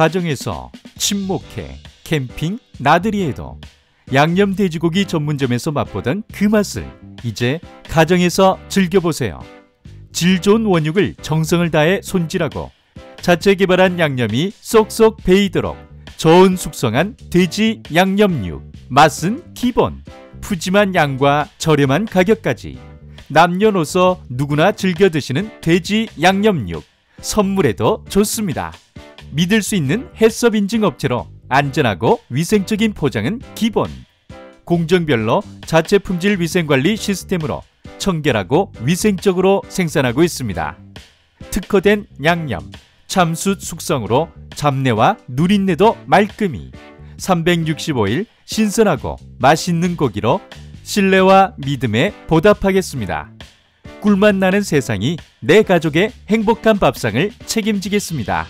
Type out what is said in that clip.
가정에서 침묵해 캠핑 나들이에도 양념 돼지고기 전문점에서 맛보던 그 맛을 이제 가정에서 즐겨보세요. 질 좋은 원육을 정성을 다해 손질하고 자체 개발한 양념이 쏙쏙 배이도록 저온 숙성한 돼지 양념육 맛은 기본 푸짐한 양과 저렴한 가격까지 남녀노소 누구나 즐겨 드시는 돼지 양념육 선물에도 좋습니다. 믿을 수 있는 해썹 인증 업체로 안전하고 위생적인 포장은 기본. 공정별로 자체 품질 위생 관리 시스템으로 청결하고 위생적으로 생산하고 있습니다. 특허된 양념, 참숯 숙성으로 잡내와 누린내도 말끔히 365일 신선하고 맛있는 고기로 신뢰와 믿음에 보답하겠습니다. 꿀맛 나는 세상이 내 가족의 행복한 밥상을 책임지겠습니다.